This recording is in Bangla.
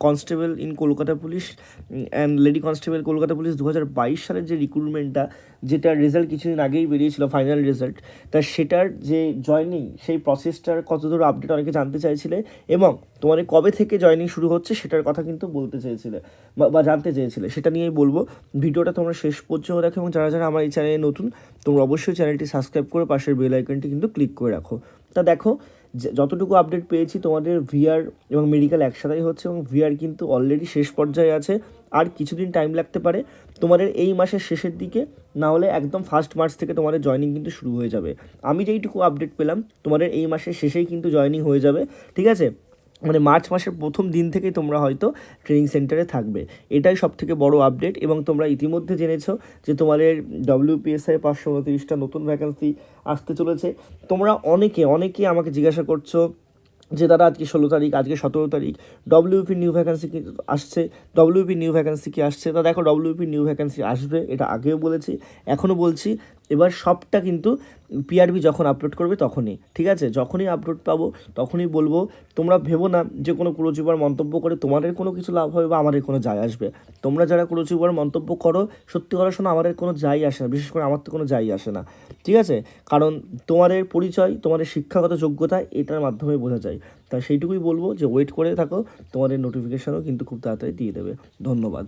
constable in Kolkata police and lady constable Kolkata police দু হাজার বাইশ সালের যে রিক্রুটমেন্টটা যেটার রেজাল্ট কিছুদিন আগেই বেরিয়েছিল ফাইনাল রেজাল্ট তা সেটার যে জয়নিং সেই প্রসেসটার কতদূর আপডেট অনেকে জানতে চাইছিলে, এবং তোমার কবে থেকে জয়নিং শুরু হচ্ছে সেটার কথা কিন্তু বলতে চেয়েছিলে, বা- জানতে চেয়েছিলে, সেটা নিয়েই বলব। ভিডিওটা তোমরা শেষ পর্যন্ত দেখো, এবং যারা যারা আমার এই চ্যানেলে নতুন, তোমরা অবশ্যই চ্যানেলটি সাবস্ক্রাইব করে পাশের বেল আইকনটি কিন্তু ক্লিক করে রাখো। তা দেখো যতটুকু আপডেট পেয়েছি, তোমাদের ভিআর এবং মেডিকেল একসাথেই হচ্ছে এবং ভিআর কিন্তু অলরেডি শেষ পর্যায়ে আছে। আর কিছুদিন টাইম লাগতে পারে। তোমাদের এই মাসের শেষের দিকে না হলে একদম ফার্স্ট মার্চ থেকে তোমাদের জয়নিং কিন্তু শুরু হয়ে যাবে। আমি যেইটুকু আপডেট পেলাম, তোমাদের এই মাসের শেষেই কিন্তু জয়নিং হয়ে যাবে। ঠিক আছে? মানে মার্চ মাসের প্রথম দিন থেকেই তোমরা হয়তো ট্রেনিং সেন্টারে থাকবে। এটাই সব থেকে বড় আপডেট এবং তোমরা ইতিমধ্যে জেনেছো যে তোমাদের ডব্লিউপিএসআই পাঁচশো উনত্রিশটা নতুন ভ্যাকান্সি আসতে চলেছে। তোমরা অনেকে অনেকে আমাকে জিজ্ঞাসা করছ যে দাদা আজকে ষোলো তারিখ, আজকে সতেরো তারিখ ডব্লিউপি নিউ ভ্যাকান্সি কি আসছে ডব্লিউপি নিউ ভ্যাকান্সি কি আসছে? তা দেখো ডব্লিউপি নিউ ভ্যাকান্সি আসবে, এটা আগেও বলেছি এখনও বলছি। এবার সবটা কিন্তু পিআরবি যখন আপলোড করবে তখনই, ঠিক আছে? যখনই আপলোড পাবো, তখনই বলব, তোমরা ভেবো না যে কোনো কুরুচিবার মন্তব্য করে তোমাদের কোনো কিছু লাভ হবে বা আমাদের কোনো যায় আসবে। তোমরা যারা কুরুচিবার মন্তব্য করো, সত্যি কথা শোনো, আমাদের কোনো যাই আসে না, বিশেষ করে আমার তো কোনো যাই আসে না, ঠিক আছে? কারণ তোমাদের পরিচয়, তোমাদের শিক্ষাগত যোগ্যতা এটার মাধ্যমে বোঝা যায়। তাই সেইটুকুই বলব যে ওয়েট করে থাকো, তোমাদের নোটিফিকেশানও কিন্তু খুব তাড়াতাড়ি দিয়ে দেবে। ধন্যবাদ।